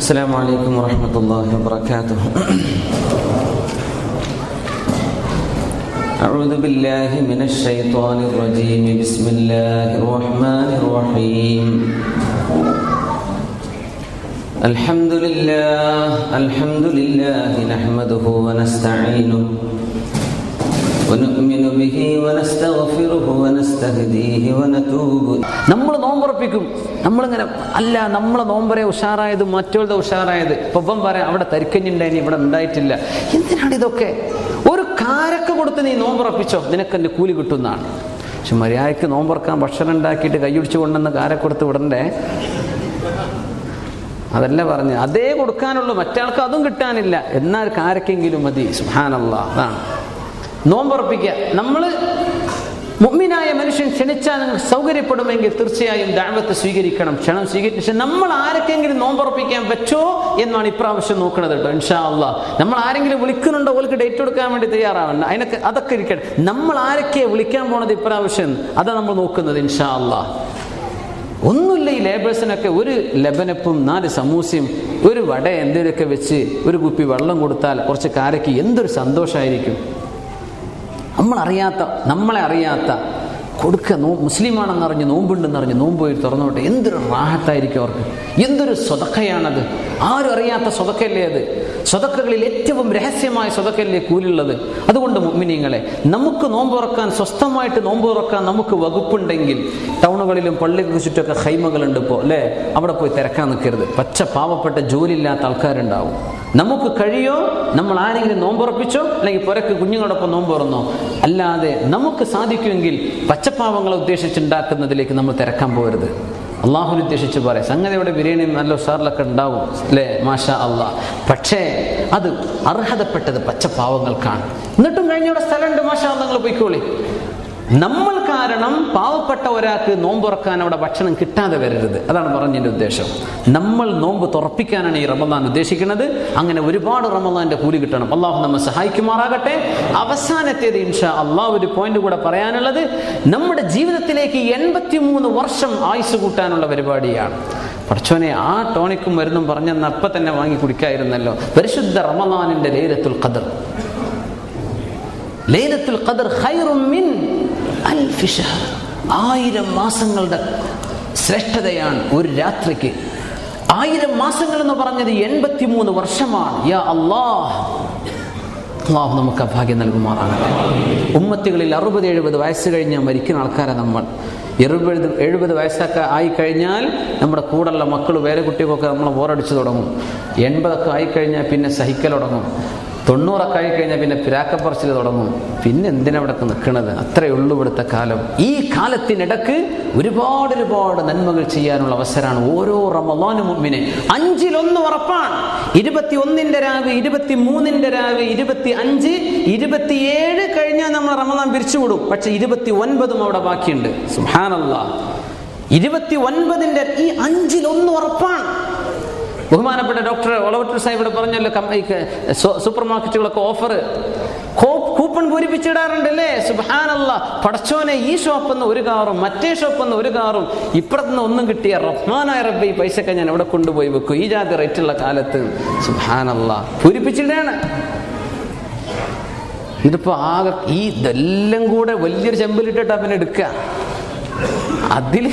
السلام عليكم ورحمة الله وبركاته أعوذ بالله من الشيطان الرجيم بسم الله الرحمن الرحيم الحمد لله الحمد لله نحمده ونستعينه നമ്മൾ നോമ്പുറപ്പിക്കും. നമ്മളിങ്ങനെ അല്ല നമ്മളെ നോമ്പറെ ഉഷാറായത് മറ്റുള്ള ഉഷാറായത്. ഇപ്പം പറയാം അവിടെ തരിക്കഞ്ഞുണ്ടായി ഇവിടെ ഉണ്ടായിട്ടില്ല. എന്തിനാണ് ഇതൊക്കെ? ഒരു കാരക്ക കൊടുത്ത് നീ നോമ്പുറപ്പിച്ചോ? നിനക്ക് എന്റെ കൂലി കിട്ടുന്നതാണ് പക്ഷെ മര്യാദയ്ക്ക് നോമ്പുറക്കാൻ ഭക്ഷണം ഉണ്ടാക്കിയിട്ട് കൈയൊടിച്ച് കൊണ്ടുവന്ന് കാരക്കൊടുത്ത് വിടണ്ടേ? അതല്ല പറഞ്ഞു അതേ കൊടുക്കാനുള്ളൂ. മറ്റാൾക്ക് അതും കിട്ടാനില്ല. എന്നാൽ കാരക്കെങ്കിലും മതി. സുഹാനല്ല അതാണ് നോമ്പുറപ്പിക്കുക. നമ്മൾ മുഗ്മിനായ മനുഷ്യൻ ക്ഷണിച്ചാൽ നിങ്ങൾക്ക് സൗകര്യപ്പെടുമെങ്കിൽ തീർച്ചയായും ദാവത്ത് സ്വീകരിക്കണം. ക്ഷണം സ്വീകരിച്ചു നമ്മൾ ആരൊക്കെങ്കിലും നോമ്പുറപ്പിക്കാൻ പറ്റുമോ എന്നാണ് ഇപ്രാവശ്യം നോക്കുന്നത് കേട്ടോ ഇൻഷാ അല്ല നമ്മൾ ആരെങ്കിലും വിളിക്കുന്നുണ്ടോ ഓൾക്ക് ഡേറ്റ് കൊടുക്കാൻ വേണ്ടി തയ്യാറാവണ്ട. അതിനൊക്കെ അതൊക്കെ ഇരിക്കട്ടെ. നമ്മൾ ആരൊക്കെ വിളിക്കാൻ പോണത് ഇപ്രാവശ്യം? അതാണ് നമ്മൾ നോക്കുന്നത് ഇൻഷാ അല്ല ഒന്നുമില്ല ഈ ലേബേഴ്സിനൊക്കെ ഒരു ലബനപ്പും നാല് സമൂസയും ഒരു വട എന്തെങ്കിലുമൊക്കെ വെച്ച് ഒരു കുപ്പി വെള്ളം കൊടുത്താൽ കുറച്ച് കാരയ്ക്ക് എന്തൊരു സന്തോഷമായിരിക്കും നമ്മളറിയാത്ത നമ്മളെ അറിയാത്ത കൊടുക്കുക നോ മുസ്ലിമാണെന്ന് അറിഞ്ഞ് നോമ്പുണ്ടെന്ന് അറിഞ്ഞ് നോമ്പ് പോയി തുറന്നോട്ടെ എന്തൊരു റാഹത്തായിരിക്കും അവർക്ക്? എന്തൊരു സ്വതക്കയാണത്? ആരും അറിയാത്ത സ്വതക്കല്ലേ അത്? സ്വതക്കകളിൽ ഏറ്റവും രഹസ്യമായ സ്വതക്കല്ലേ കൂലുള്ളത്? അതുകൊണ്ട് മുമ്മിനിങ്ങളെ നമുക്ക് നോമ്പ് തുറക്കാൻ സ്വസ്ഥമായിട്ട് നോമ്പ് തുറക്കാൻ നമുക്ക് വകുപ്പുണ്ടെങ്കിൽ ടൗണുകളിലും പള്ളികൾക്ക് ചുറ്റൊക്കെ ഹൈമകളുണ്ട് ഇപ്പോൾ അല്ലേ? അവിടെ പോയി തിരക്കാൻ നിൽക്കരുത്. പച്ച പാവപ്പെട്ട ജോലിയില്ലാത്ത ആൾക്കാരുണ്ടാവും. നമുക്ക് കഴിയോ? നമ്മൾ ആരെങ്കിലും നോമ്പുറപ്പിച്ചോ? അല്ലെങ്കിൽ പുരക്ക് കുഞ്ഞുങ്ങളോടൊപ്പം നോമ്പുറന്നോ? അല്ലാതെ നമുക്ക് സാധിക്കുമെങ്കിൽ പച്ചപ്പാവങ്ങളെ ഉദ്ദേശിച്ചുണ്ടാക്കുന്നതിലേക്ക് നമ്മൾ തിരക്കാൻ പോകരുത്. അള്ളാഹു ഉദ്ദേശിച്ച് പറയാം. സംഗതിയുടെ ബിരിയാണി നല്ല ഉഷാറിലൊക്കെ ഉണ്ടാവും അല്ലേ? മാഷാ അള്ളാഹ് പക്ഷേ അത് അർഹതപ്പെട്ടത് പച്ചപ്പാവങ്ങൾക്കാണ്. എന്നിട്ടും കഴിഞ്ഞവിടെ സ്ഥലമുണ്ട് മാഷാ നിങ്ങൾ പോയിക്കോളി. നമ്മൾ കാരണം പാവപ്പെട്ട ഒരാൾക്ക് നോമ്പ് തുറക്കാൻ അവിടെ ഭക്ഷണം കിട്ടാതെ വരരുത്. അതാണ് പറഞ്ഞതിന്റെ ഉദ്ദേശം. നമ്മൾ നോമ്പ് തുറപ്പിക്കാനാണ് ഈ റമദാൻ ഉദ്ദേശിക്കുന്നത്. അങ്ങനെ ഒരുപാട് റമദാന്റെ കൂലി കിട്ടണം. അള്ളാഹു നമ്മെ സഹായിക്കുമാറാകട്ടെ. അവസാനത്തേത് ഇൻഷാ അള്ളാഹു ഒരു പോയിന്റ് കൂടെ പറയാനുള്ളത്. നമ്മുടെ ജീവിതത്തിലേക്ക് എൺപത്തിമൂന്ന് വർഷം ആയുസ് കൂട്ടാനുള്ള പരിപാടിയാണ്. പഠിച്ചോനെ ആ ടോണിക്കും മരുന്നും പറഞ്ഞെന്ന് അപ്പം തന്നെ വാങ്ങി കുടിക്കായിരുന്നല്ലോ. പരിശുദ്ധ റമദാനിന്റെ ലൈലത്തുൽ ഖദർ. ലൈലത്തുൽ ഖദർ ഖൈറും മിൻ ആയിരം മാസങ്ങളുടെ ശ്രേഷ്ഠതയാണ് ഒരു രാത്രിക്ക്. ആയിരം മാസങ്ങൾ എന്ന് പറഞ്ഞത് എൺപത്തിമൂന്ന് വർഷമാണ്. യാ അള്ളാഹ് അള്ളാഹു നമുക്ക് ഭാഗ്യം നൽകുമാറാകട്ടെ. ഉമ്മത്തികളിൽ അറുപത് എഴുപത് വയസ്സ് കഴിഞ്ഞാൽ മരിക്കുന്ന ആൾക്കാരെ നമ്മൾ. എഴുപത് എഴുപത് വയസ്സൊക്കെ ആയിക്കഴിഞ്ഞാൽ നമ്മുടെ കൂടെയുള്ള മക്കൾ വേറെ കുട്ടികൾക്കൊക്കെ നമ്മൾ ബോറടിച്ചു തുടങ്ങും. എൺപതൊക്കെ ആയിക്കഴിഞ്ഞാൽ പിന്നെ സഹിക്കൽ തുടങ്ങും. തൊണ്ണൂറൊക്കെ ആയിക്കഴിഞ്ഞാൽ പിന്നെ പിരാക്കപ്പറച്ചിൽ തുടങ്ങും. പിന്നെ എന്തിനവിടെ നിൽക്കുന്നത് അത്രയേ ഉള്ളൂ ഇവിടുത്തെ കാലം. ഈ കാലത്തിനിടക്ക് ഒരുപാട് ഒരുപാട് നന്മകൾ ചെയ്യാനുള്ള അവസരമാണ് ഓരോ റമദാനും മുമ്പിനെ അഞ്ചിലൊന്ന് ഉറപ്പാണ്. ഇരുപത്തി ഒന്നിന്റെ രാവ് ഇരുപത്തി മൂന്നിന്റെ രാവ് ഇരുപത്തി അഞ്ച് ഇരുപത്തിയേഴ് കഴിഞ്ഞാൽ നമ്മൾ റമദാൻ പിരിച്ചുവിടും. പക്ഷെ ഇരുപത്തി ഒൻപതും അവിടെ ബാക്കിയുണ്ട്. സുഹാനല്ല ഇരുപത്തി ഒൻപതിന്റെ ഈ അഞ്ചിലൊന്ന് ഉറപ്പാണ്. ബഹുമാനപ്പെട്ട ഡോക്ടർ ഒളവട്ടർ സാഹിബ് ഇവിടെ പറഞ്ഞല്ലോ സൂപ്പർ മാർക്കറ്റുകളൊക്കെ ഓഫർ കൂപ്പൺ പൂരിപ്പിച്ചിടാറുണ്ട് അല്ലേ സുബാനല്ല പടച്ചോനെ ഈ ഷോപ്പെന്ന് ഒരു കാറും മറ്റേ ഷോപ്പെന്ന് ഒരു കാറും ഇപ്പുറത്തുനിന്ന് ഒന്നും കിട്ടിയ റഹ്മാനായ റബ്ബെ ഈ പൈസയൊക്കെ ഞാൻ എവിടെ കൊണ്ടുപോയി വെക്കും? ഈ ജാതി റേറ്റുള്ള കാലത്ത് സുബാനല്ല പൂരിപ്പിച്ചിടാണ് ഇതിപ്പോ ആകെ ഈ ഇതെല്ലാം കൂടെ വലിയൊരു ചെമ്പിലിട്ടിട്ടാ പിന്നെ എടുക്കുക. അതിൽ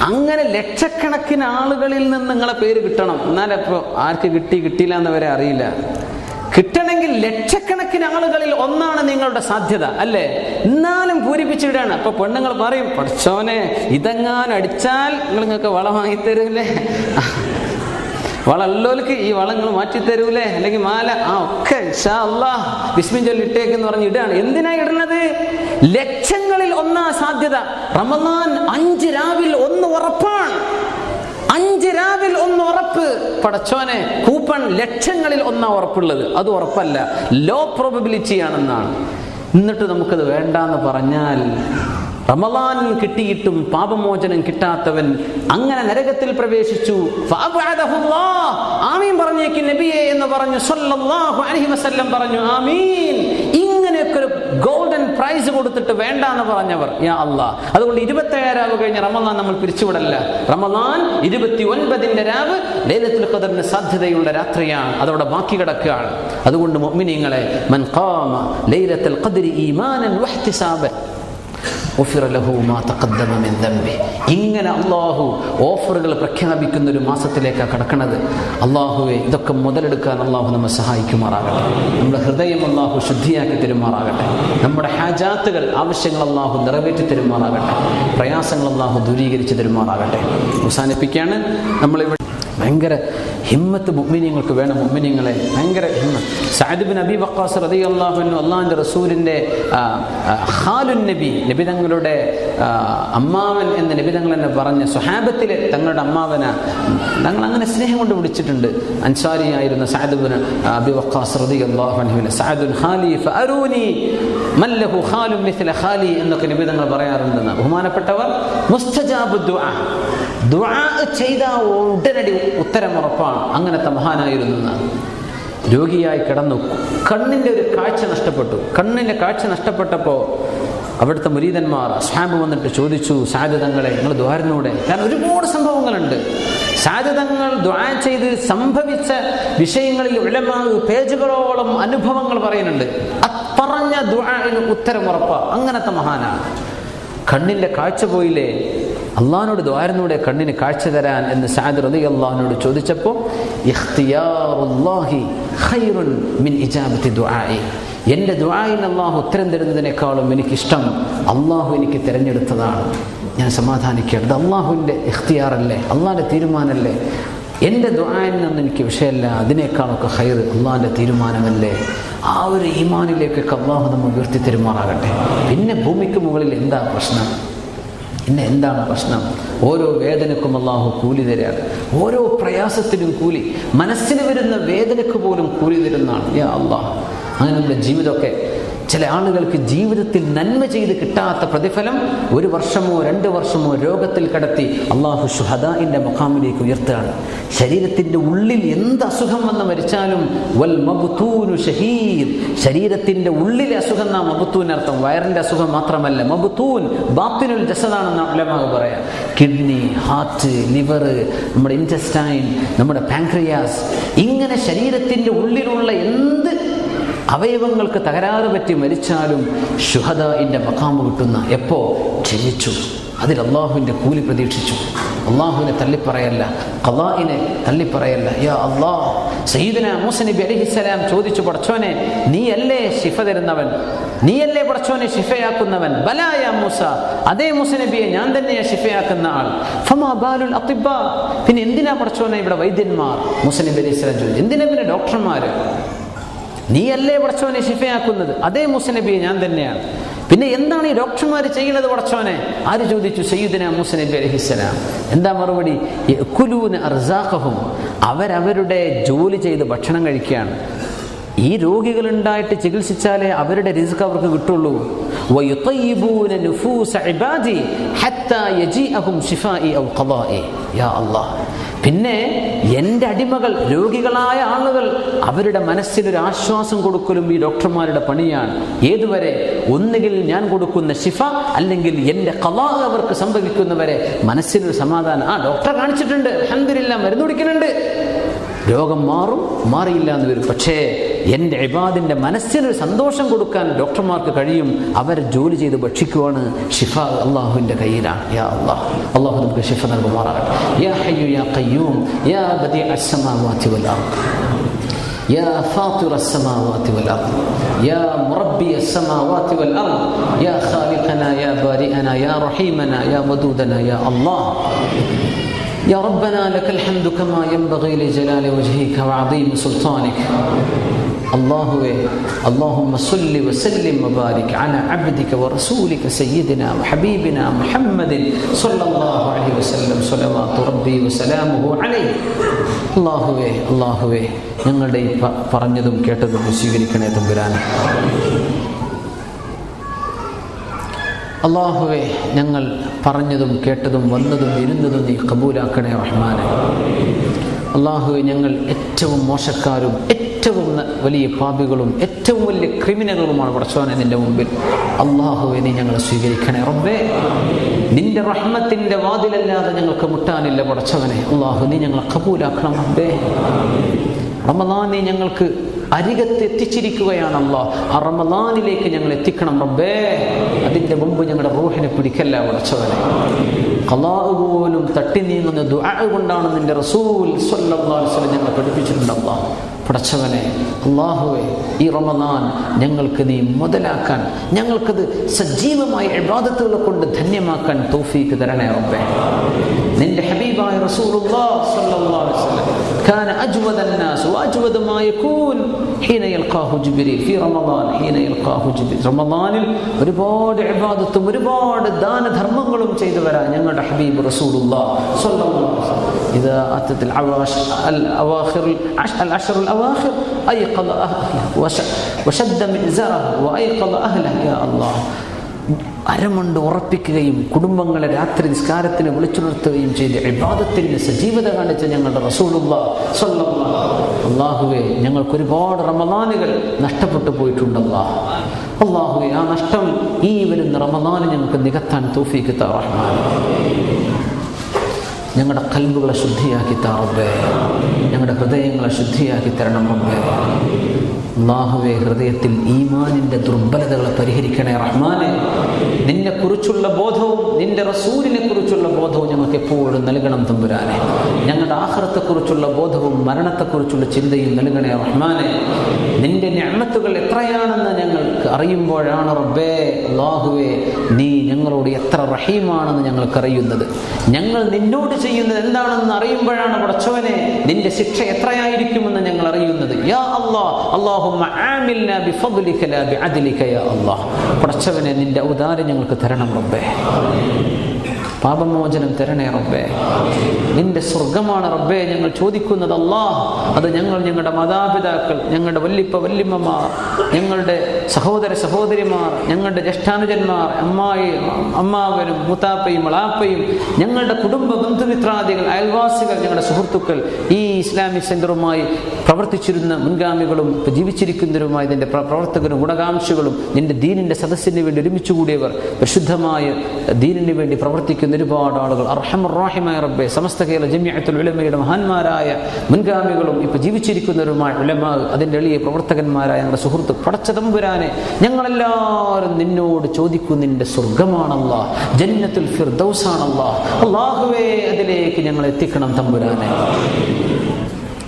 അങ്ങനെ ലക്ഷക്കണക്കിന് ആളുകളിൽ നിന്ന് നിങ്ങളെ പേര് കിട്ടണം. എന്നാലപ്പോ ആർക്ക് കിട്ടി കിട്ടിയില്ല എന്ന് വരെ അറിയില്ല. കിട്ടണമെങ്കിൽ ലക്ഷക്കണക്കിന് ആളുകളിൽ ഒന്നാണ് നിങ്ങളുടെ സാധ്യത അല്ലേ? എന്നാലും പൂരിപ്പിച്ചിടാണ്. അപ്പൊ പെണ്ണുങ്ങൾ പറയും പഠിച്ചോനെ ഇതെങ്ങാനടിച്ചാൽ നിങ്ങൾ നിങ്ങൾക്ക് വളമായി വാങ്ങി തരൂലേ വളല്ലോൽക്ക് ഈ വളങ്ങൾ മാറ്റി തരൂലേ? അല്ലെങ്കിൽ മാല? ആ ഒക്കെ ബിസ്മിൻ ചൊല്ലി ഇട്ടേക്കെന്ന് പറഞ്ഞ് ഇടാണ്. എന്തിനാ ഇടുന്നത് ലക്ഷങ്ങളിൽ ഒന്നാ സാധ്യത. റമദാൻ അഞ്ച് രാവിൽ ഒന്ന് ഉറപ്പാണ്. അഞ്ച് രാവിൽ ഒന്ന് ഉറപ്പ്. പടച്ചോനെ കൂപ്പൺ ലക്ഷങ്ങളിൽ ഒന്നാ ഉറപ്പുള്ളത്. അത് ഉറപ്പല്ല. ലോ പ്രോബിലിറ്റി ആണെന്നാണ്. എന്നിട്ട് നമുക്കത് വേണ്ടാന്ന് പറഞ്ഞാൽ റമലാൻ കിട്ടിയിട്ടും പാപമോചനം കിട്ടാത്തവൻ അങ്ങനെ നരകത്തിൽ പ്രവേശിച്ചു. ആമീൻ പറഞ്ഞേക്ക് നബിയെ എന്ന് പറഞ്ഞു. സല്ലല്ലാഹു അലൈഹി വസല്ലം പറഞ്ഞു ആമീൻ. ഇങ്ങനെയൊക്കെ ഒരു ഗോൾഡൻ പ്രൈസ് കൊടുത്തിട്ട് വേണ്ട എന്ന് പറഞ്ഞവർ യാ അള്ളാ അതുകൊണ്ട് ഇരുപത്തേഴാവ് കഴിഞ്ഞ റമദാൻ നമ്മൾ പിരിച്ചുവിടല്ല. റമദാൻ ഇരുപത്തി ഒൻപതിന്റെ രാവ് ലൈലത്തുൽ ഖദറിന് സാധ്യതയുള്ള രാത്രിയാണ്. അതോടെ ബാക്കി കിടക്കുകയാണ്. അതുകൊണ്ട് മുഅ്മിനീങ്ങളെ മൻ ഖാമ ലൈലത്തുൽ ഖദ്രി ഈമാനൻ വഹ്തിസാബൻ. ഇങ്ങനെ അള്ളാഹു ഓഫറുകൾ പ്രഖ്യാപിക്കുന്ന ഒരു മാസത്തിലേക്കാണ് കടക്കുന്നത് അള്ളാഹുവെ ഇതൊക്കെ മുതലെടുക്കാൻ അള്ളാഹു നമ്മെ സഹായിക്കുമാറാകട്ടെ. നമ്മുടെ ഹൃദയം അള്ളാഹു ശുദ്ധിയാക്കി തരുമാറാകട്ടെ. നമ്മുടെ ഹാജാത്തുകൾ ആവശ്യങ്ങൾ അള്ളാഹു നിറവേറ്റി തരുമാറാകട്ടെ. പ്രയാസങ്ങൾ അള്ളാഹു ദൂരീകരിച്ച് തരുമാറാകട്ടെ. അവസാനിപ്പിക്കുകയാണ് നമ്മളിവിടെ ഭയങ്കര ഹിമ്മത്ത് മുഅ്മിനീങ്ങൾക്ക് വേണം മുഅ്മിനീങ്ങളെ ഭയങ്കര ഹിമ്മത്ത് സാദിബിൻ നബി വക്കാസ് റതി അള്ളാഹുനു അള്ളാഹിന്റെ റസൂലിന്റെ ഖാലുൻ നബി നബി തങ്ങളുടെ അമ്മാവൻ എന്ന നബി തങ്ങൾ എന്നെ പറഞ്ഞ സുഹാബത്തിൽ തങ്ങളുടെ അമ്മാവന. തങ്ങൾ അങ്ങനെ സ്നേഹം കൊണ്ട് വിളിച്ചിട്ടുണ്ട്. അൻസാരിയായിരുന്ന സാദിബിൻ അബി വക്കാസ് റതി അള്ളാഹുവിനെ സാദുൻ ഖാലി ഫഅറൂനി മല്ലഹു ഖാലു മിഥ്ല ഖാലി എന്നൊക്കെ നബി തങ്ങൾ പറയാറുണ്ടെന്ന്. ബഹുമാനപ്പെട്ടവർ ദുആ. ദുആ ചെയ്ത ഉടനടി ഉത്തരം ഉറപ്പാണ്. അങ്ങനത്തെ മഹാനായിരുന്നു. രോഗിയായി കിടന്നു. കണ്ണിന്റെ ഒരു കാഴ്ച നഷ്ടപ്പെട്ടു. കണ്ണിന്റെ കാഴ്ച നഷ്ടപ്പെട്ടപ്പോൾ അവിടുത്തെ മുരീതന്മാർ അസ്ഹാബ് വന്നിട്ട് ചോദിച്ചു സാധ്യതങ്ങളെ നിങ്ങൾ ദ്വാരനൂടെ ഞാൻ ഒരുപാട് സംഭവങ്ങളുണ്ട്. സാധ്യതങ്ങൾ ദ്വാര ചെയ്ത് സംഭവിച്ച വിഷയങ്ങളിൽ ഉലമാവ് പേജുകളോളം അനുഭവങ്ങൾ പറയുന്നുണ്ട്. പറഞ്ഞ ദ്വാരിന് ഉത്തരം ഉറപ്പാണ് അങ്ങനത്തെ മഹാനാണ്. കണ്ണിന്റെ കാഴ്ച പോയില്ലേ? അള്ളഹാനോട് ദ്വാരനൂടെ കണ്ണിന് കാഴ്ച തരാൻ എന്ന് സാദ് അലി അള്ളഹാനോട് ചോദിച്ചപ്പോൾ എന്റെ ദുആയിന് അള്ളാഹു ഉത്തരം തരുന്നതിനേക്കാളും എനിക്കിഷ്ടം അള്ളാഹു എനിക്ക് തിരഞ്ഞെടുത്തതാണ്. ഞാൻ സമാധാനിക്കേണ്ടത് അള്ളാഹുവിന്റെ ഇഖ്തിയാറല്ലേ? അള്ളാഹിന്റെ തീരുമാനമല്ലേ എന്റെ നിന്ന് എനിക്ക് വിഷയമല്ല അതിനേക്കാളൊക്കെ ഹൈർ അള്ളാഹിന്റെ തീരുമാനമല്ലേ? ആ ഒരു ഈമാനിലേക്കൊക്കെ അള്ളാഹു നമ്മൾ ഉയർത്തി തെരുമാറാകട്ടെ. പിന്നെ ഭൂമിക്ക് മുകളിൽ എന്താ പ്രശ്നം? പിന്നെ എന്താണ് പ്രശ്നം? ഓരോ വേദനക്കും അള്ളാഹു കൂലി തരാണ്. ഓരോ പ്രയാസത്തിനും കൂലി. മനസ്സിന് വരുന്ന വേദനക്ക് പോലും കൂലി തരുന്നതാണ്. യാ അള്ളാഹ്. അങ്ങനെ നമ്മുടെ ജീവിതമൊക്കെ ചില ആളുകൾക്ക് ജീവിതത്തിൽ നന്മ ചെയ്ത് കിട്ടാത്ത പ്രതിഫലം ഒരു വർഷമോ രണ്ട് വർഷമോ രോഗത്തിൽ കടത്തി അള്ളാഹു ഷുഹദാഇന്റെ മുഖാമിലേക്ക് ഉയർത്തുകയാണ്. ശരീരത്തിന്റെ ഉള്ളിൽ എന്ത് അസുഖം വന്ന് മരിച്ചാലും വൽ മബുത്തൂനു ഷഹീദ് ശരീരത്തിന്റെ ഉള്ളിലെ അസുഖം നാം മബുത്തൂൻ അർത്ഥം വയറിന്റെ അസുഖം മാത്രമല്ല മബുത്തൂൻ ബാത്തിനുൽ ജസദാണെന്ന് ഉലമാവ് പറയാം. കിഡ്നി ഹാർട്ട് ലിവർ നമ്മുടെ ഇന്റസ്റ്റൈൻ നമ്മുടെ പാൻക്രിയാസ് ഇങ്ങനെ ശരീരത്തിന്റെ ഉള്ളിലുള്ള എന്ത് അവയവങ്ങൾക്ക് തകരാറ് പറ്റി മരിച്ചാലും ഷുഹദാഇന്റെ മക്കാമ് കിട്ടുന്ന എപ്പോ? ക്ഷയിച്ചു. അതിൽ അള്ളാഹുവിന്റെ കൂലി പ്രതീക്ഷിച്ചു. അള്ളാഹുവിനെ തള്ളിപ്പറയല്ല. അള്ളാഹിനെ തള്ളിപ്പറയല്ല. യാ അള്ളാഹ് സയ്യിദിന മൂസ നബി അലൈഹിസ്സലാം ചോദിച്ചു പടച്ചോനെ നീയല്ലേ ശിഫ തരുന്നവൻ? നീയല്ലേ പടച്ചോനെ ശിഫയാക്കുന്നവൻ? ബലായ മൂസ അതേ മൂസ നബിയെ ഞാൻ തന്നെയാ ശിഫയാക്കുന്ന ആൾ. ഫമാ ബാലുൽ അത്തിബ. പിന്നെ എന്തിനാ പടച്ചോനെ ഇവിടെ വൈദ്യന്മാർ? മൂസ നബി അലൈഹി സ്വലാം ചോദിച്ചു എന്തിനാ പിന്നെ ഡോക്ടർമാർ നീയല്ലേ വടച്ചവനെ ശിഫയാക്കുന്നത്? അതേ മുസനബിയെ ഞാൻ തന്നെയാണ്. പിന്നെ എന്താണ് ഈ ഡോക്ടർമാർ ചെയ്യുന്നത് വടച്ചവനെ ആര് ചോദിച്ചു? സയ്യിദിന മുസനബി അലഹിസ്സലാം എന്താ മറുപടി? അർസാഖഹും. അവരവരുടെ ജോലി ചെയ്ത് ഭക്ഷണം കഴിക്കുകയാണ്. ഈ രോഗികളുണ്ടായിട്ട് ചികിത്സിച്ചാലേ അവരുടെ റിസ്ക് അവർക്ക് കിട്ടുള്ളൂ. പിന്നെ എന്റെ അടിമകൾ രോഗികളായ ആളുകൾ അവരുടെ മനസ്സിലൊരു ആശ്വാസം കൊടുക്കലും ഈ ഡോക്ടർമാരുടെ പണിയാണ്. ഏതുവരെ? ഒന്നുകിൽ ഞാൻ കൊടുക്കുന്ന ശിഫ അല്ലെങ്കിൽ എന്റെ കലാ അവർക്ക് സംഭവിക്കുന്നവരെ മനസ്സിനൊരു സമാധാനം. ആ ഡോക്ടറെ കാണിച്ചിട്ടുണ്ട്. അഹമ്മദില്ല മരുന്ന് കുടിക്കുന്നുണ്ട്. രോഗം മാറും മാറിയില്ല എന്ന് വരും പക്ഷേ എൻ്റെ ഇബാദിൻ്റെ മനസ്സിനൊരു സന്തോഷം കൊടുക്കാൻ ഡോക്ടർമാർക്ക് കഴിയും അവർ ജോലി ചെയ്ത് ഭക്ഷിക്കുവാണ് ഷിഫ അള്ളാഹുവിൻ്റെ കയ്യിലാണ് യാ അള്ളാഹ് അള്ളാഹു നമുക്ക് ഷിഫ നൽകുമാറാകട്ടെ യാ ഹയ്യു യാ ഖയ്യൂം യാ ബദീ അസ്സമാവാതി വൽ അർദ് يا فاطر السماوات والأرض يا مربي السماوات والأرض يا خالقنا يا بارئنا يا رحيمنا يا ودودنا يا الله يا ربنا لك الحمد كما ينبغي لجلال وجهك وعظيم سلطانك الله اللهم صل وسلم وبارك على عبدك ورسولك سيدنا وحبيبنا محمد صلى الله عليه وسلم صلوات ربي وسلامه عليه അള്ളാഹുവേ അള്ളാഹുവേ ഞങ്ങളുടെ ഈ പ- പറഞ്ഞതും കേട്ടതും സ്വീകരിക്കണേ തമ്പുരാനെ അള്ളാഹുവെ ഞങ്ങൾ പറഞ്ഞതും കേട്ടതും വന്നതും ഇരുന്നതും നീ കബൂലാക്കണേ റഹ്മാനെ. അള്ളാഹുവെ ഞങ്ങൾ ഏറ്റവും മോശക്കാരും ഏറ്റവും വലിയ പാപികളും ഏറ്റവും വലിയ ക്രിമിനലുകളുമാണ് പ്രശ്നം നിന്റെ മുമ്പിൽ. അള്ളാഹുവെ നീ ഞങ്ങളെ സ്വീകരിക്കണേ റബ്ബേ. നിന്റെ റഹ്മത്തിന്റെ വാതിലല്ലാതെ ഞങ്ങൾക്ക് മുട്ടാനില്ല പടച്ചവനെ അള്ളാഹു നീ ഞങ്ങളെ കബൂലാക്കണം റബ്ബേ. റമദാൻ നീ ഞങ്ങൾക്ക് അരികത്ത് എത്തിച്ചിരിക്കുകയാണ് അള്ളാഹ്. ആ റമദാനിലേക്ക് ഞങ്ങൾ എത്തിക്കണം റബ്ബേ. അതിന്റെ മുമ്പ് ഞങ്ങളുടെ റൂഹിനെ പിടിക്കല്ല പടച്ചവനെ കലാഹ് പോലും തട്ടി നീങ്ങുന്ന ദുആ കൊണ്ടാണ് നിന്റെ റസൂൽ വസല്ലം ഞങ്ങളെ പഠിപ്പിച്ചിട്ടുണ്ട് അള്ളാഹ്. പടച്ചവനെ അള്ളാഹുവെ ഈ റമദാൻ ഞങ്ങൾക്ക് നീ മുതലാക്കാൻ ഞങ്ങൾക്കത് സജീവമായ ഇബാദത്തുകളെ കൊണ്ട് ധന്യമാക്കാൻ തോഫീക്ക് തരണേ റബ്ബേ. നിന്റെ ഹബീബായ റസൂലുള്ളാഹ് അള്ളാഹു അലൈഹി വസല്ലം كان أجود الناس وأجود ما يكون حين يلقاه جبريل في رمضان حين يلقاه جبريل റമദാനിൽ ഒരുപാട് ഇബാദത്തും ഒരുപാട് ദാനധർമ്മങ്ങളും ചെയ്തവരാ ഞങ്ങളുടെ ഹബീബ് റസൂലുള്ളാഹ് സ്വല്ലല്ലാഹു അലൈഹി വസല്ലം إذا أتت العواش الأواخر العش- العشر الأواخر أيقظ أهله وش- وشد مئزره وأيقظ أهله يا الله അരമുണ്ട് ഉറപ്പിക്കുകയും കുടുംബങ്ങളെ രാത്രി നിസ്കാരത്തിന് വിളിച്ചുണർത്തുകയും ചെയ്ത് ഇബാദത്തിന് സജീവത കാണിച്ച ഞങ്ങളുടെ റസൂലുള്ള അള്ളാഹുവെ ഞങ്ങൾക്ക് ഒരുപാട് റമദാനുകൾ നഷ്ടപ്പെട്ടു പോയിട്ടുണ്ടല്ലാ. അള്ളാഹുവെ ആ നഷ്ടം ഈ വരുന്ന റമദാന് ഞങ്ങൾക്ക് നികത്താൻ തോഫിക്ക് താ റഹ്മാൻ. ഞങ്ങളുടെ കൽബുകളെ ശുദ്ധിയാക്കി താറബേ ഞങ്ങളുടെ ഹൃദയങ്ങളെ ശുദ്ധിയാക്കി തരണം റബ്ബേ. അള്ളാഹുവെ ഹൃദയത്തിൽ ഈമാനിന്റെ ദുർബലതകളെ പരിഹരിക്കണേ റഹ്മാനെ. നിന്നെക്കുറിച്ചുള്ള ബോധവും നിന്റെ റസൂലിനെ കുറിച്ചുള്ള ബോധവും ഞങ്ങൾക്ക് എപ്പോഴും നൽകണം തമ്പുരാനെ. ഞങ്ങളുടെ ആഹ്റത്തെക്കുറിച്ചുള്ള ബോധവും മരണത്തെക്കുറിച്ചുള്ള ചിന്തയും നൽകണേ റഹ്മാനെ. നിന്റെ ഞാമത്തുകൾ എത്രയാണെന്ന് ഞങ്ങൾക്ക് അറിയുമ്പോഴാണ് റബ്ബേ അള്ളാഹുവെ നീ ഞങ്ങളോട് എത്ര റഹീമാണെന്ന് ഞങ്ങൾക്കറിയുന്നത്. ഞങ്ങൾ നിന്നോട് ചെയ്യുന്നത് എന്താണെന്ന് അറിയുമ്പോഴാണ് പടച്ചവനെ നിന്റെ ശിക്ഷ എത്രയായിരിക്കുമെന്ന് ഞങ്ങൾ അറിയുന്നത് യാ പടച്ചവനെ നിന്റെ ഉദാരം ഞങ്ങൾക്ക് തരണം റബ്ബേ. പാപമോചനം തരണേ റബ്ബേ. നിന്റെ സ്വർഗമാണ് റബ്ബേ ഞങ്ങൾ ചോദിക്കുന്നത് അല്ലാഹ്. അത് ഞങ്ങൾ ഞങ്ങളുടെ മാതാപിതാക്കൾ ഞങ്ങളുടെ വല്ലിപ്പ വല്ലിമ്മമാർ ഞങ്ങളുടെ സഹോദര സഹോദരിമാർ ഞങ്ങളുടെ ജ്യേഷ്ഠാനുജന്മാർ അമ്മായി അമ്മാവനും മുത്താപ്പയും വളാപ്പയും ഞങ്ങളുടെ കുടുംബ ബന്ധുമിത്രാദികൾ അയൽവാസികൾ ഞങ്ങളുടെ സുഹൃത്തുക്കൾ ഈ ഇസ്ലാമിക് സെന്ററുമായി പ്രവർത്തിച്ചിരുന്ന മുൻഗാമികളും ജീവിച്ചിരിക്കുന്നവരുമായി ഇതിന്റെ പ്രവർത്തകരും ഗുണകാംക്ഷികളും നിന്റെ ദീനിന്റെ സദസ്സിന് വേണ്ടി ഒരുമിച്ചുകൂടിയവർ പരിശുദ്ധമായ ദീനിന് വേണ്ടി പ്രവർത്തിക്കുന്ന ഒരുപാട് ആളുകൾ. അർഹമുറാഹിമായ റബ്ബെ സമസ്ത കേരള ജമിയത്തുൽ ഉലമയുടെ മഹാന്മാരായ മുൻഗാമികളും ഇപ്പോൾ ജീവിച്ചിരിക്കുന്നവരുമായ ഉലമ അതിന്റെ എളിയ പ്രവർത്തകന്മാരായ ഞങ്ങളുടെ സുഹൃത്ത് പടച്ച തമ്പുരാനെ ഞങ്ങളെല്ലാവരും നിന്നോട് ചോദിക്കും നിന്റെ സ്വർഗമാണല്ല ജന്നത്തുൽ ഫിർദൗസാണല്ല അള്ളാഹുവേ അതിലേക്ക് ഞങ്ങൾ എത്തിക്കണം തമ്പുരാനെ.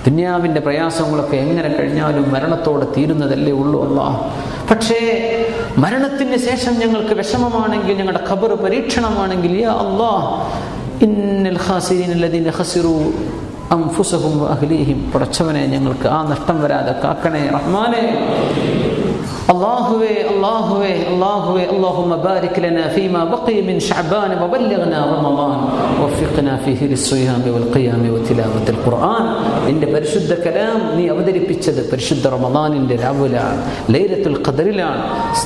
ദുന്യാവിന്റെ പ്രയാസങ്ങളൊക്കെ എങ്ങനെ കഴിഞ്ഞാലും മരണത്തോടെ തീരുന്നതല്ലേ ഉള്ളൂ അല്ലാ പക്ഷേ മരണത്തിന് ശേഷം ഞങ്ങൾക്ക് വിഷമമാണെങ്കിൽ ഞങ്ങളുടെ ഖബർ പരീക്ഷണമാണെങ്കിൽ യാ ഇന്നൽ പടച്ചവനെ ഞങ്ങൾക്ക് ആ നഷ്ടം വരാതെ കാക്കണേ റഹ്മാനെ. അള്ളാഹുവേ അള്ളാഹുവേ അള്ളാഹുവേ അള്ളാഹു മബാരിക് ലന ഫീമ ബഖി മിൻ ശഅബാൻ വബല്ലഗ്ന റമളാൻ വഫിഖ്ന ഫീഹി ലിസ്സിയാം വൽഖിയാം വതിലാവത്തുൽ ഖുർആൻ. നിന്റെ പരിശുദ്ധ കലാം നീ അവതരിപ്പിച്ചത് പരിശുദ്ധ റമളാനിന്റെ രാവിലാണ് ലൈലത്തുൽ ഖദറിലാണ്.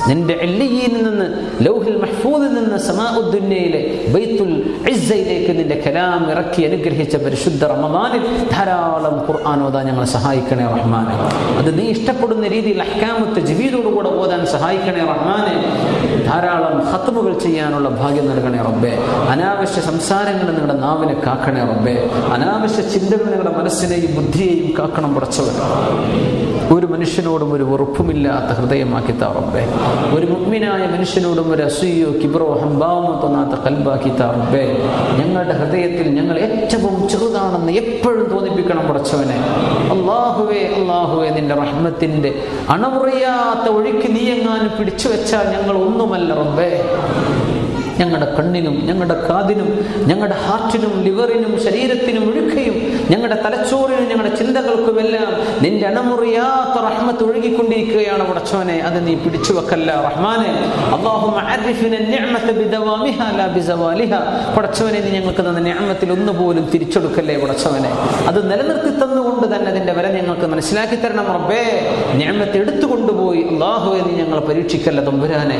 നിന്റെ ഇല്ലിയിൽ നിന്ന് ലൗഹിൽ മഹ്ഫൂദിൽ നിന്ന് സമാഉദ് ദുനിയയിലെ ബൈത്തുൽ ഇസ്സയിലേക്ക് നിന്റെ കലാം ഇറക്കി അനുഗ്രഹിച്ച പരിശുദ്ധ റമളാനിൽ ധാരാളം ഖുർആൻ ഓതാൻ ഞങ്ങളെ സഹായിക്കണേ റഹ്മാൻ അത് നീ ഇഷ്ടപ്പെടുന്ന രീതിയിൽ അഹ്കാമത്ത് ജീവിതോട് ജവീദോടുകൂടെ ഓതാൻ സഹായിക്കണേ റഹ്മാനെ. ധാരാളം ഹത്തമുകൾ ചെയ്യാനുള്ള ഭാഗ്യം നൽകണേ റബ്ബെ. അനാവശ്യ സംസാരങ്ങൾ നിങ്ങളുടെ നാവിനെ കാക്കണേ റബ്ബെ. അനാവശ്യ ചിന്തകൾ നിങ്ങളുടെ മനസ്സിനെയും ബുദ്ധിയെയും കാക്കണം പടച്ചവൻ. ഒരു മനുഷ്യനോടും ഒരു വെറുപ്പുമില്ലാത്ത ഹൃദയമാക്കി താ റബ്ബേ. ഒരു മുഗ്മിനായ മനുഷ്യനോടും ഒരു അസൂയോ കിബ്രോ ഹംബാവമോ തോന്നാത്ത കൽബാക്കി താ റബ്ബേ. ഞങ്ങളുടെ ഹൃദയത്തിൽ ഞങ്ങൾ ഏറ്റവും ചെറുതാണെന്ന് എപ്പോഴും തോന്നിപ്പിക്കണം പടച്ചവനെ. അള്ളാഹുവേ അള്ളാഹുവേ നിന്റെ റഹ്മത്തിന്റെ അണമുറിയാത്ത ഒഴുക്ക് നീ എങ്ങാനും പിടിച്ചു വെച്ചാൽ ഞങ്ങൾ ഒന്നുമല്ല റബ്ബേ. ഞങ്ങളുടെ കണ്ണിനും ഞങ്ങളുടെ കാതിനും ഞങ്ങളുടെ ഹാർട്ടിനും ലിവറിനും ശരീരത്തിനും ഒഴുക്കയും ഞങ്ങളുടെ തലച്ചോറിനും ഞങ്ങളുടെ ചിന്തകൾക്കുമെല്ലാം നിന്റെ അണമുറിയാത്ത റഹ്മത്ത് ഒഴുകിക്കൊണ്ടിരിക്കുകയാണ് പടച്ചവനെ അത് നീ പിടിച്ചു വെക്കല്ല റഹ്മാനെ അല്ലാഹുമ്മ അർരിഫിന നിഅമത ബിദവാമിഹാ ലാ ബിസവാലിഹാ പടച്ചവനെ നീ ഞങ്ങൾക്ക് തന്ന നിഅമത്തിൽ ഒന്നുപോലും തിരിച്ചെടുക്കല്ലേ പടച്ചവനെ അത് നിലനിർത്തി തന്നുകൊണ്ട് തന്നെ അതിന്റെ വില ഞങ്ങൾക്ക് മനസ്സിലാക്കി തരണം റബ്ബേ നിഅമത്ത് എടുത്തു കൊണ്ടുപോയി അല്ലാഹുവെ നീ ഞങ്ങളെ പരീക്ഷിക്കല്ല തമ്പുരാനെ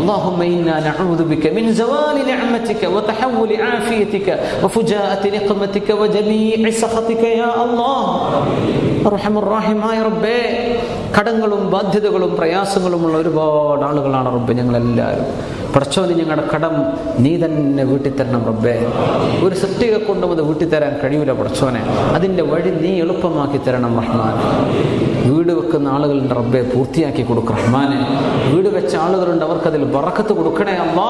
അല്ലാഹുമ്മ ഇന്നാ നഊദു ബിക മിൻ من زوال نعمتك وتحول عافيتك وفجاءة نقمتك وجميع സഹത്തിക്ക അള്ളാഹുറഹമുറാഹിമായ റബ്ബേ കടങ്ങളും ബാധ്യതകളും പ്രയാസങ്ങളുമുള്ള ഒരുപാട് ആളുകളാണ് റബ്ബ് ഞങ്ങളെല്ലാവരും. പടച്ചോന് ഞങ്ങളുടെ കടം നീ തന്നെ വീട്ടിൽ തരണം റബ്ബേ. ഒരു സൃഷ്ടിക കൊണ്ടു അത് വീട്ടിൽ തരാൻ കഴിയൂല പടച്ചോനെ അതിന്റെ വഴി നീ എളുപ്പമാക്കി തരണം റഹ്മാൻ വീട് വെക്കുന്ന ആളുകളുടെ റബ്ബെ പൂർത്തിയാക്കി കൊടുക്കും റഹ്മാനെ. വീട് വെച്ച ആളുകളുണ്ട് അവർക്കതിൽ വറക്കത്ത് കൊടുക്കണേ അമ്മാ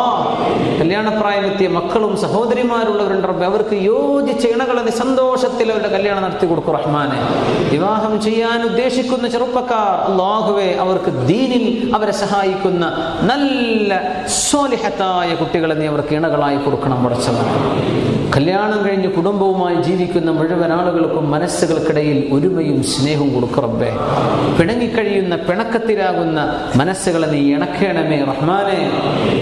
കല്യാണപ്രായമെത്തിയ മക്കളും സഹോദരിമാരുള്ളവരുണ്ട് റബ്ബെ. അവർക്ക് യോജിച്ച ഇണകളെ നീ സന്തോഷത്തിൽ അവരുടെ കല്യാണം നടത്തി കൊടുക്കും റഹ്മാനെ. വിവാഹം ചെയ്യാൻ ഉദ്ദേശിക്കുന്ന ചെറുപ്പക്കാർ അള്ളാഹുവെ അവർക്ക് ദീനിൽ അവരെ സഹായിക്കുന്ന നല്ല സ്വാലിഹത്തായ കുട്ടികളെ നീ അവർക്ക് ഇണകളായി കൊടുക്കണം മുടച്ചവൻ കല്യാണം കഴിഞ്ഞ് കുടുംബവുമായി ജീവിക്കുന്ന മുഴുവൻ ആളുകൾക്കും മനസ്സുകൾക്കിടയിൽ ഒരുമയും സ്നേഹവും കൊടുക്കുറബേ പിണങ്ങിക്കഴിയുന്ന പിണക്കത്തിലാകുന്ന മനസ്സുകളെ നീ ഇണക്കേണമേ റഹ്മാനെ.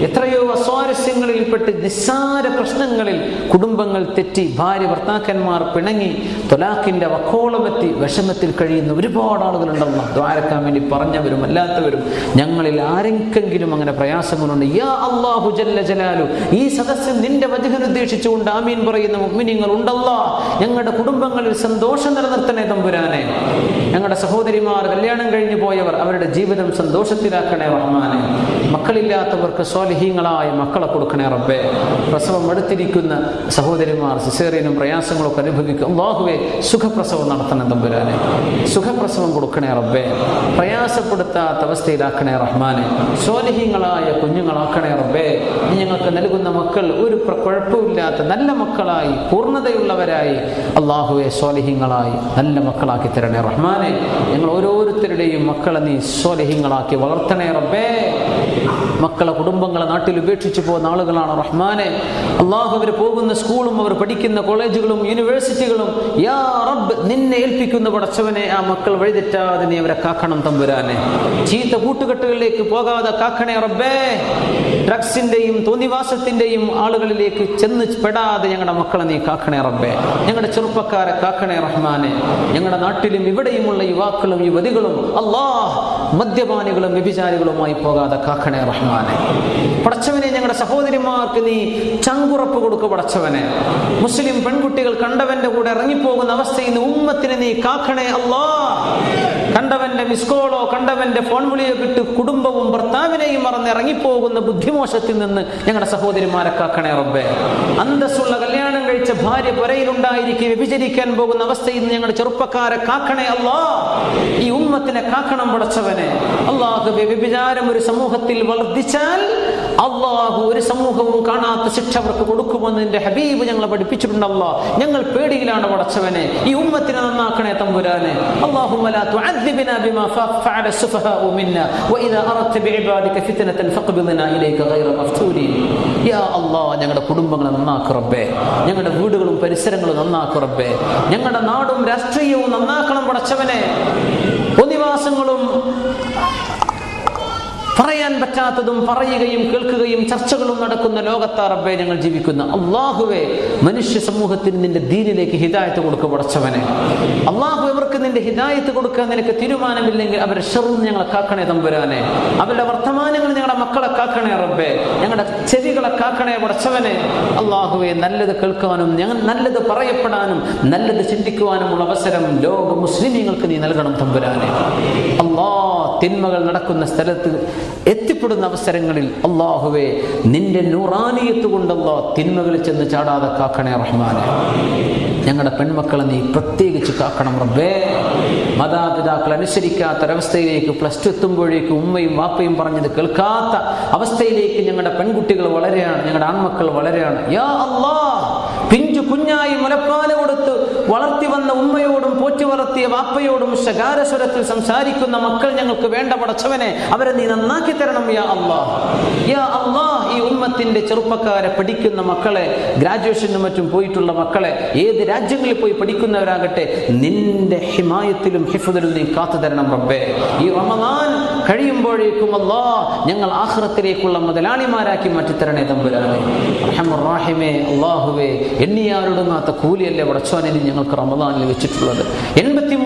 എത്രയോ അസ്വാരസ്യങ്ങളിൽപ്പെട്ട് നിസ്സാര പ്രശ്നങ്ങളിൽ കുടുംബങ്ങൾ തെറ്റി ഭാര്യ ഭർത്താക്കന്മാർ പിണങ്ങി തൊലാഖിന്റെ വക്കോളമെത്തി വിഷമത്തിൽ കഴിയുന്ന ഒരുപാട് ആളുകളുണ്ടല്ലോ. ദ്വാരക്കാൻ വേണ്ടി പറഞ്ഞവരും അല്ലാത്തവരും ഞങ്ങളിൽ ആരെങ്കിലും അങ്ങനെ പ്രയാസങ്ങളുണ്ട്? യാ ജല്ല ജലാലു ഈ സദസ്സ് നിന്റെ വചകനുദ്ദേശിച്ചുകൊണ്ട് ആമീൻ പറയുന്ന മുഗ്മിനിങ്ങൾ ഉണ്ടല്ലോ ഞങ്ങളുടെ കുടുംബങ്ങളിൽ സന്തോഷം നിലനിർത്തണേ തമ്പുരാനെ. ഞങ്ങളുടെ സഹോദരിമാർ കല്യാണം കഴിഞ്ഞു പോയവർ അവരുടെ ജീവിതം സന്തോഷത്തിലാക്കണേ റഹ്മാനെ. മക്കളില്ലാത്തവർക്ക് സ്വാലിഹീങ്ങളായ മക്കളെ കൊടുക്കണേ റബ്ബേ. പ്രസവം എടുത്തിരിക്കുന്ന സഹോദരിമാർ സിസേറിയനും പ്രയാസങ്ങളൊക്കെ അനുഭവിക്കും. അള്ളാഹുവെ സുഖപ്രസവം നടത്തണം തമ്പുരാനെ. സുഖപ്രസവം കൊടുക്കണേ റബ്ബേ. പ്രയാസപ്പെടുത്താത്ത അവസ്ഥയിലാക്കണേ റഹ്മാനെ. സ്വാലിഹീങ്ങളായ കുഞ്ഞുങ്ങളാക്കണേ റബ്ബേ. ഞങ്ങൾക്ക് നൽകുന്ന മക്കൾ ഒരു കുഴപ്പമില്ലാത്ത നല്ല മക്കളായി പൂർണതയുള്ളവരായി അള്ളാഹുവെ സ്വാലിഹ്യങ്ങളായി നല്ല മക്കളാക്കി തരണേ റഹ്മാനെ. ഞങ്ങൾ ഓരോരുത്തരുടെയും മക്കളെ നീ സ്വാലിഹ്യങ്ങളാക്കി വളർത്തണേ റബ്ബേ. മക്കളെ കുടുംബങ്ങളെ നാട്ടിൽ ഉപേക്ഷിച്ചു പോകുന്ന ആളുകളാണ് റഹ്മാനെ. അള്ളാഹു അവർ പോകുന്ന സ്കൂളും അവർ പഠിക്കുന്ന കോളേജുകളും യൂണിവേഴ്സിറ്റികളും യാ റബ്ബ് നിന്നെ ഏൽപ്പിക്കുന്ന പടച്ചവനെ ആ മക്കൾ വഴിതെറ്റാതെ നീ അവരെ കാക്കണം തമ്പുരാനെ. ചീത്ത കൂട്ടുകെട്ടുകളിലേക്ക് പോകാതെ കാക്കണേ റബ്ബേ. ഡ്രഗ്സിന്റെയും തോന്നിവാസത്തിന്റെയും ആളുകളിലേക്ക് ചെന്ന് പെടാതെ ഞങ്ങളുടെ മക്കളെ നീ കാക്കണേ റബ്ബേ. ഞങ്ങളുടെ ചെറുപ്പക്കാരെ കാക്കണേ റഹ്മാനെ. ഞങ്ങളുടെ നാട്ടിലും ഇവിടെയുമുള്ള യുവാക്കളും യുവതികളും അള്ളാഹ് മദ്യപാനികളും വ്യഭിചാരികളുമായി പോകാതെ കാക്കണേ റഹ്മാനെ. പടച്ചവനെ ഞങ്ങളുടെ സഹോദരിമാർക്ക് നീ ചങ്കുറപ്പ് കൊടുക്കുക പടച്ചവനെ. മുസ്ലിം പെൺകുട്ടികൾ കണ്ടവന്റെ കൂടെ ഇറങ്ങിപ്പോകുന്ന അവസ്ഥയിൽ നിന്ന് ഉമ്മത്തിനെ നീ കാക്കണേ അല്ലാ കണ്ടവന്റെ മിസ് കോളോ കണ്ടവന്റെ ഫോൺ വിളിയോ കിട്ട് കുടുംബവും ഭർത്താവിനെയും മറന്ന് ഇറങ്ങിപ്പോകുന്ന ബുദ്ധിമോശത്തിൽ നിന്ന് ഞങ്ങളുടെ സഹോദരിമാരെ കാക്കണേ റബ്ബേ. അന്തസ്സുള്ള കല്യാണം കഴിച്ച ഭാര്യ പുരയിലുണ്ടായിരിക്കെ വ്യഭിചരിക്കാൻ പോകുന്ന അവസ്ഥയിൽ നിന്ന് ഞങ്ങളുടെ ചെറുപ്പക്കാരെ കാക്കണേ അല്ലാ. ഈ ഉമ്മത്തിനെ കാക്കണം പടച്ചവനെ. അള്ളാഹു വ്യഭിചാരം ഒരു സമൂഹത്തിൽ വർദ്ധിച്ചാൽ അള്ളാഹു ഒരു സമൂഹവും കാണാത്ത ശിക്ഷ അവർക്ക് കൊടുക്കുമെന്ന് എന്റെ ഹബീബ് ഞങ്ങളെ പഠിപ്പിച്ചിട്ടുണ്ടല്ലോ ഞങ്ങൾ പേടിയിലാണ് പടച്ചവനെ. ഈ ഉമ്മത്തിനെ നന്നാക്കണേ തമ്പുരാനെ. അള്ളാഹു بما فعل السفهاء منا واذا اردت بعبادك فتنه فاقبضنا اليك غير مفتونين യാ അല്ലാ ഞങ്ങളുടെ കുടുംബങ്ങളെ നന്നാക്കു റബ്ബേ ഞങ്ങളുടെ വീടുകളും പരിസരങ്ങളും നന്നാക്കു റബ്ബേ ഞങ്ങളുടെ നാടും രാഷ്ട്രീയവും നന്നാക്കണം പടച്ചവനെ പൊതിവാസങ്ങളും പറയാൻ പറ്റാത്തതും പറയുകയും കേൾക്കുകയും ചർച്ചകളും നടക്കുന്ന ലോകത്താ റബ്ബെ ഞങ്ങൾ ജീവിക്കുന്ന. അള്ളാഹുവെ മനുഷ്യ സമൂഹത്തിന് നിന്റെ ദീനിലേക്ക് ഹിദായത്ത് കൊടുക്കുക പടച്ചവനെ. അള്ളാഹു ഇവർക്ക് നിന്റെ ഹിദായത്ത് കൊടുക്കാൻ നിനക്ക് തീരുമാനമില്ലെങ്കിൽ അവരെ ഷെറും ഞങ്ങളെ കാക്കണേ തമ്പുരാനെ. അവരുടെ വർത്തമാനങ്ങൾ ഞങ്ങളുടെ മക്കളെ കാക്കണേ റബ്ബെ. ഞങ്ങളുടെ ചെവികളെ കാക്കണേ പടച്ചവനെ. അള്ളാഹുവെ നല്ലത് കേൾക്കാനും ഞങ്ങൾ നല്ലത് പറയപ്പെടാനും നല്ലത് ചിന്തിക്കുവാനുമുള്ള അവസരം ലോക മുസ്ലിമീങ്ങൾക്ക് നീ നൽകണം തമ്പുരാനെ. അള്ളാ തിന്മകൾ നടക്കുന്ന സ്ഥലത്ത് എത്തിപ്പെടുന്ന അവസരങ്ങളിൽ അള്ളാഹുവെ നിന്റെ നൂറാനിയത്ത് കൊണ്ടല്ലോ തിന്മകളിൽ ചെന്ന് ചാടാതെ കാക്കണേ റഹ്മാനെ. ഞങ്ങളുടെ പെൺമക്കളെ നീ പ്രത്യേകിച്ച് കാക്കണം റബ്ബേ. മാതാപിതാക്കൾ അനുസരിക്കാത്തൊരവസ്ഥയിലേക്ക് പ്ലസ് ടു എത്തുമ്പോഴേക്ക് ഉമ്മയും വാപ്പയും പറഞ്ഞത് കേൾക്കാത്ത അവസ്ഥയിലേക്ക് ഞങ്ങളുടെ പെൺകുട്ടികൾ വളരെയാണ് ഞങ്ങളുടെ ആൺമക്കൾ വളരെയാണ്. യാ അള്ളാ പിഞ്ചു കുഞ്ഞായി മുലപ്പാല വളർത്തി വന്ന ഉമ്മയോടും പോറ്റി വളർത്തിയ വാപ്പയോടും ശകാരസ്വരത്തിൽ സംസാരിക്കുന്ന മക്കൾ ഞങ്ങൾക്ക് വേണ്ട പടച്ചവനെ അവരെ നീ നന്നാക്കി തരണം യാ അള്ളാഹ്. യാ അള്ളാഹ് ഈ ഉമ്മത്തിന്റെ ചെറുപ്പക്കാരെ പഠിക്കുന്ന മക്കളെ ഗ്രാജുവേഷനും മറ്റും പോയിട്ടുള്ള മക്കളെ ഏത് രാജ്യങ്ങളിൽ പോയി പഠിക്കുന്നവരാകട്ടെ നിന്റെ ഹിമായത്തിലും ഹിഫുദലും നീ കാത്തു തരണം റബ്ബേ. ഈ റമദാൻ കഴിയുമ്പോഴേക്കും അല്ലാ ഞങ്ങൾ ആഹ്റത്തിലേക്കുള്ള മുതലാളിമാരാക്കി മാറ്റിത്തരണേ തമ്പുരാനെ. റഹ്മേ അള്ളാഹുവേ എണ്ണിയാരൊടുങ്ങാത്ത കൂലിയല്ലേ വടച്ചോനെ ഞങ്ങൾക്ക് റമദാനിൽ വെച്ചിട്ടുള്ളത്.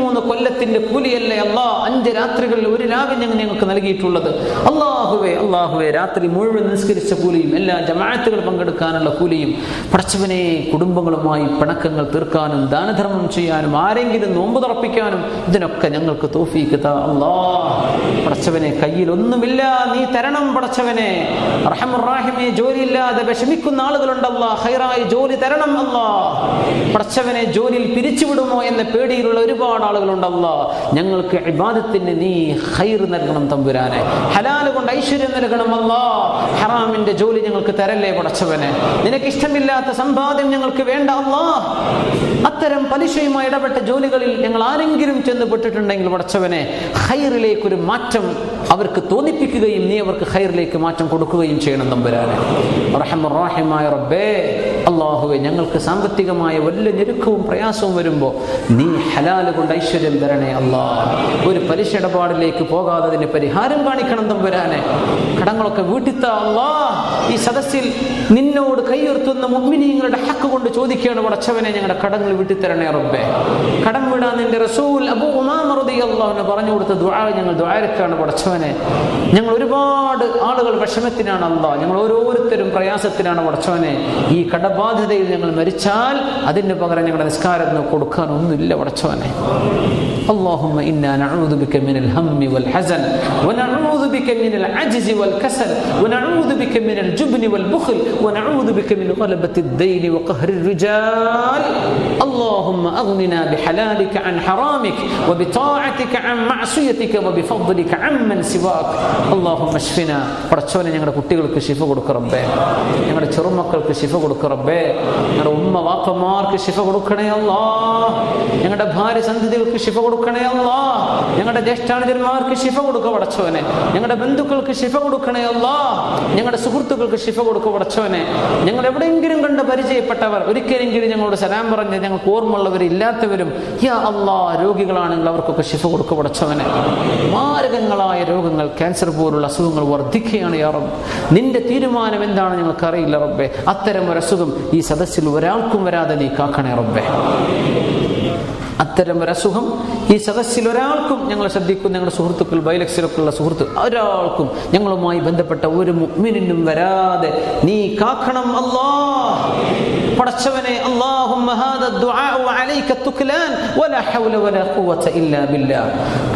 എൺപത്തിമൂന്ന് കൊല്ലത്തിന്റെ കൂലിയല്ലേ അല്ലാ അഞ്ച് രാത്രികളിൽ ഒരു രാവിലെ ഞങ്ങൾ ഞങ്ങൾക്ക് നൽകിയിട്ടുള്ളത്. അള്ളാഹുവേ അള്ളാഹുവേ രാത്രി മുഴുവൻ നിസ്കരിച്ച കൂലിയും എല്ലാ ജമാഅത്തുകൾ പങ്കെടുക്കാനുള്ള കൂലിയും പടച്ചവനെ കുടുംബങ്ങളുമായി പിണക്കങ്ങൾ തീർക്കാനും ദാനധർമ്മം ചെയ്യാനും ആരെങ്കിലും നോമ്പ് തുറപ്പിക്കാനും ഇതിനൊക്കെ ഞങ്ങൾക്ക് തോഫീക്ക് അല്ലാ പടച്ചവനെ കയ്യിൽ ഒന്നുമില്ല നീ തരണം പടച്ചവനെ. ജോലിയില്ലാതെ വിഷമിക്കുന്ന ആളുകളുണ്ടല്ല ഹൈറായി ജോലി തരണം അല്ല പടച്ചവനെ ജോലിയിൽ പിരിച്ചുവിടുമോ എന്ന പേടിയിലുള്ള ഒരുപാട് ആളുകളുണ്ടല്ല. ഞങ്ങൾക്ക് ഇബാദത്തിന് നീ ഹൈർ നൽകണം തമ്പുരാനെ. ഹലാൽ കൊണ്ട് ഐശ്വര്യം നൽകണം അല്ല. ഹറാമിന്റെ ജോലി ഞങ്ങൾക്ക് തരല്ലേ പടച്ചവനെ. നിനക്ക് ഇഷ്ടമില്ലാത്ത സമ്പാദ്യം ഞങ്ങൾക്ക് വേണ്ട അല്ലാ. അത്തരം പലിശയുമായി ഇടപെട്ട ജോലികളിൽ ഞങ്ങൾ ആരെങ്കിലും ചെന്ന് പെട്ടിട്ടുണ്ടെങ്കിൽ പടച്ചവനെ ഹൈറിലേക്ക് ഒരു മാറ്റം അവർക്ക് തോന്നിപ്പിക്കുകയും നീ അവർക്ക് ഹൈറിലേക്ക് മാറ്റം കൊടുക്കുകയും ചെയ്യണം തമ്പുരാനെ. റബ്ബേ അള്ളാഹുവെ ഞങ്ങൾക്ക് സാമ്പത്തികമായ വല്ല ഞെരുക്കവും പ്രയാസവും വരുമ്പോൾ നീ ഹലാൽ കൊണ്ട് ഐശ്വര്യം തരണേ അല്ലാ. ഒരു പലിശ ഇടപാടിലേക്ക് പോകാതെ അതിന് പരിഹാരം കാണിക്കണം തമ്പുരാനെ കടങ്ങളൊക്കെ വീട്ടിത്ത ഈ സദസ്സിൽ നിന്നോട് കൈയുർത്തുന്ന മുഗ്മിനീങ്ങളുടെ ഹക്ക് കൊണ്ട് ചോദിക്കുകയാണ് പടച്ചവനെ ഞങ്ങളുടെ കടങ്ങൾ വീട്ടിത്തരണേ റബ്ബേ. കടം വിടാൻ നിന്റെ റസൂൽ അബൂ പറഞ്ഞു കൊടുത്ത ദ്വാര ഞങ്ങൾ ദ്വാരക്കാണ് പടച്ചവനെ. ഞങ്ങൾ ഒരുപാട് ആളുകൾ വിഷമത്തിനാണ് അല്ലാ. ഞങ്ങൾ ഓരോരുത്തരും പ്രയാസത്തിനാണ് പടച്ചവനെ. ഈ കടബാധ്യതയിൽ ഞങ്ങൾ മരിച്ചാൽ അതിന് പകരം ഞങ്ങളുടെ നിസ്കാരം കൊടുക്കാനൊന്നുമില്ല പടച്ചവനെ. اللهم إنا نعوذ بك من الهم والحزن ونعوذ بك من العجز والكسل ونعوذ بك من الجبن والبخل ونعوذ بك من غلبة الدين وقهر الرجال اللهم أغننا بحلالك عن حرامك وبطاعتك عن معصيتك وبفضلك عمن سواك اللهم اشفنا പടച്ചോനെ ഞങ്ങളുടെ കുട്ടികൾക്ക് ശിഫ കൊടുക്ക റബ്ബേ ഞങ്ങളുടെ ചെറുമക്കൾക്ക് ശിഫ കൊടുക്ക റബ്ബേ ഞങ്ങളുടെ ഉമ്മ വാപ്പമാർക്ക് ശിഫ കൊടുക്കണേ അല്ലാ ഞങ്ങളുടെ ഭാര്യ സന്ധികൾക്ക് ശിഫ കൊടുക്കണേ അല്ലാ. ഞങ്ങളുടെ ജ്യേഷ്ഠാനുജന്മാർക്ക് ശിഫ കൊടുക്ക പടച്ചവനെ. ഞങ്ങളുടെ ബന്ധുക്കൾക്ക് ശിഫ കൊടുക്കണേ അല്ലാ. ഞങ്ങളുടെ സുഹൃത്തുക്കൾക്ക് ശിഫ കൊടുക്ക പടച്ചവനെ. ഞങ്ങൾ എവിടെയെങ്കിലും കണ്ട് പരിചയപ്പെട്ടവർ ഒരിക്കലെങ്കിലും ഞങ്ങളോട് സലാം പറഞ്ഞ് ഞങ്ങൾക്ക് ഓർമ്മയുള്ളവർ ഇല്ലാത്തവരും യാ അല്ലാ രോഗികളാണെങ്കിൽ അവർക്കൊക്കെ ശിഫ കൊടുക്ക പടച്ചവനെ. മാരകങ്ങളായ രോഗങ്ങൾ ക്യാൻസർ പോലുള്ള അസുഖങ്ങൾ വർദ്ധിക്കുകയാണ് യാ റബ്ബ്. നിന്റെ തീരുമാനം എന്താണ് ഞങ്ങൾക്ക് അറിയില്ല റബ്ബെ. അത്തരം ഒരു അസുഖം ഈ സദസ്സിൽ ഒരാൾക്കും വരാതെ നീ കാക്കണേ റബ്ബെ. അത്തരം ഒരു അസുഖം ഈ സദസ്സിൽ ഒരാൾക്കും ഞങ്ങൾ ശ്രദ്ധിക്കും. ഞങ്ങളുടെ സുഹൃത്തുക്കൾ ബൈലക്സിലൊക്കെയുള്ള സുഹൃത്ത് ഒരാൾക്കും ഞങ്ങളുമായി ബന്ധപ്പെട്ട ഒരു മുഗ്മിനും വരാതെ നീ കാക്കണം അല്ലാ പടച്ചവനെ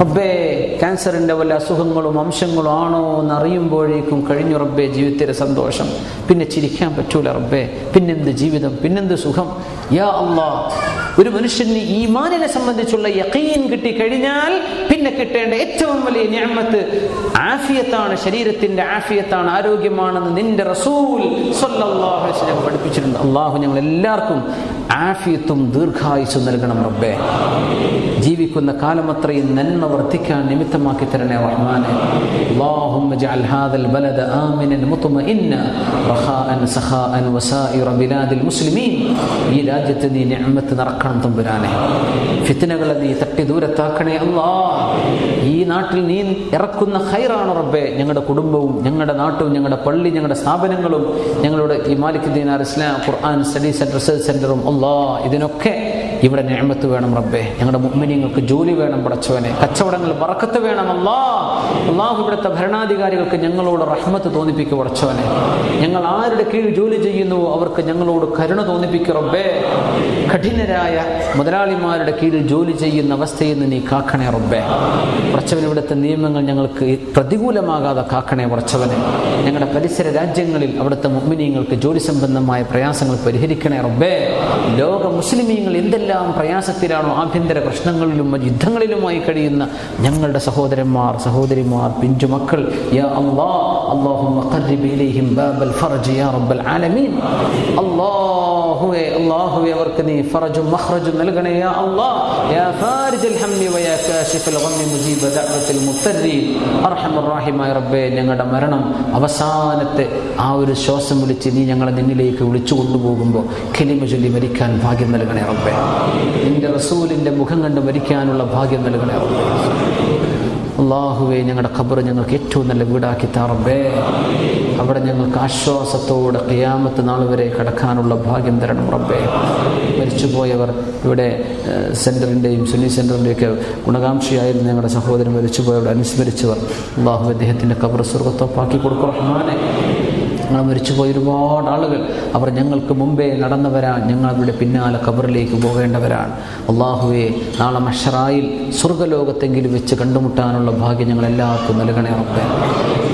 റബ്ബേ ക്യാൻസറിന്റെ വല്ല അസുഖങ്ങളും അംശങ്ങളും ആണോ എന്ന് അറിയുമ്പോഴേക്കും കഴിഞ്ഞു റബ്ബേ ജീവിതത്തിലെ സന്തോഷം. പിന്നെ ചിരിക്കാൻ പറ്റൂല റബ്ബേ. പിന്നെന്ത് ജീവിതം? പിന്നെന്ത് സുഖം? യാ അള്ളാ ഒരു മനുഷ്യന് ഈമാനിനെ സംബന്ധിച്ചുള്ള യഖീൻ കിട്ടിക്കഴിഞ്ഞാൽ പിന്നെ കിട്ടേണ്ട ഏറ്റവും വലിയ ഞാമത്ത് ആഫിയത്താണ് ശരീരത്തിന്റെ ആഫിയത്താണ് ആരോഗ്യമാണെന്ന് നിന്റെ റസൂൽ സല്ലല്ലാഹു അലൈഹി വസല്ലം പഠിപ്പിച്ചിട്ടുണ്ട് അള്ളാഹു ഞങ്ങൾ എല്ലാവർക്കും ആഫിയത്തും ദീർഘായുസും നൽകണം റബ്ബേ ജീവിക്കുന്ന കാലം അത്രയും നന്മ വർദ്ധിക്കാൻ നിമിത്തമാക്കി തരണേ റഹ്മാനെ اللهم اجعل هذا البلد آمنا مطمئنا رخاء سخاء وسائر بلاد المسلمين ഈ രാജ്യത്ത് നീ നിഅമത്ത് നിറക്കണം തമ്പുരാനെ ഫിത്തനകളെ നീ തട്ടി ദൂരത്താക്കണേ അല്ലാ ഈ നാട്ടിൽ നീ ഇറക്കുന്ന ഹൈറാണ് റബ്ബെ. ഞങ്ങളുടെ കുടുംബവും ഞങ്ങളുടെ നാട്ടും ഞങ്ങളുടെ പള്ളി ഞങ്ങളുടെ സ്ഥാപനങ്ങളും ഞങ്ങളുടെ ഈ Malik Dinar Islam Quran study centre research അല്ലാ ഇതിനൊക്കെ ഇവിടെ നേമത്ത് വേണം റബ്ബേ. ഞങ്ങളുടെ മുമ്മിനിങ്ങൾക്ക് ജോലി വേണം പടച്ചവനെ. കച്ചവടങ്ങൾ വറക്കത്ത് വേണം അല്ലാ. അള്ളാഹു ഇവിടുത്തെ ഭരണാധികാരികൾക്ക് ഞങ്ങളോട് റഹ്മത്ത് തോന്നിപ്പിക്കുക പടച്ചവനെ. ഞങ്ങൾ ആരുടെ കീഴിൽ ജോലി ചെയ്യുന്നുവോ അവർക്ക് ഞങ്ങളോട് കരുണ തോന്നിപ്പിക്കുക റബ്ബേ. കഠിനരായ മുതലാളിമാരുടെ കീഴിൽ ജോലി ചെയ്യുന്ന അവസ്ഥയിൽ നിന്ന് നീ കാക്കണേ റബ്ബേ. പടച്ചവൻ ഇവിടുത്തെ നിയമങ്ങൾ ഞങ്ങൾക്ക് പ്രതികൂലമാകാതെ കാക്കണേ പടച്ചവനെ. ഞങ്ങളുടെ പരിസര രാജ്യങ്ങളിൽ അവിടുത്തെ മുമ്മിനിങ്ങൾക്ക് ജോലി സംബന്ധമായ പ്രയാസങ്ങൾ പരിഹരിക്കണേ റബ്ബേ. ലോക മുസ്ലിമീങ്ങൾ എന്തെല്ലാം എന്തെല്ലാം പ്രയാസത്തിലാണോ ആഭ്യന്തര പ്രശ്നങ്ങളിലും യുദ്ധങ്ങളിലുമായി കഴിയുന്ന ഞങ്ങളുടെ സഹോദരന്മാർ സഹോദരിമാർ പിഞ്ചു മക്കൾ. അവർക്ക് നീ ഫറജും വയാ മുജീബ അർഹമർ ഞങ്ങളുടെ മരണം അവസാനത്തെ ആ ഒരു ശ്വാസം വിളിച്ച് നീ ഞങ്ങളെ നിന്നിലേക്ക് വിളിച്ചു കൊണ്ടുപോകുമ്പോൾ കിലിമ ചൊല്ലി മരിക്കാൻ ഭാഗ്യം നൽകണേ റബ്ബേ. നിന്റെ റസൂലിന്റെ മുഖം കണ്ട് മരിക്കാനുള്ള ഭാഗ്യം നൽകണേ അള്ളാഹുവെ ഞങ്ങളുടെ ഖബർ ഞങ്ങൾക്ക് ഏറ്റവും നല്ല വീടാക്കി താറബേ അവിടെ ഞങ്ങൾക്ക് ആശ്വാസത്തോടെ ഖിയാമത്ത് നാൾ വരെ കടക്കാനുള്ള ഭാഗ്യം തരണം റബ്ബേ. മരിച്ചുപോയവർ ഇവിടെ സെന്ററിന്റെയും സുന്നി സെന്ററിന്റെയൊക്കെ ഗുണകാംക്ഷിയായിരുന്നു ഞങ്ങളുടെ സഹോദരൻ മരിച്ചുപോയവർ അനുസ്മരിച്ചവർ അള്ളാഹു അദ്ദേഹത്തിന്റെ ഖബർ സ്വർഗത്തോപ്പാക്കി കൊടുക്കും റഹ്മാനെ. ഞങ്ങൾ മരിച്ചുപോയ ഒരുപാട് ആളുകൾ. അവർ ഞങ്ങൾക്ക് മുമ്പേ നടന്നവരാണ് ഞങ്ങൾ അവരുടെ പിന്നാലെ കബറിലേക്ക് പോകേണ്ടവരാണ്. അള്ളാഹുവെ നാളെ മഷറായിൽ സ്വർഗലോകത്തെങ്കിലും വെച്ച് കണ്ടുമുട്ടാനുള്ള ഭാഗ്യം ഞങ്ങൾ എല്ലാവർക്കും നൽകണേ ഉറപ്പേ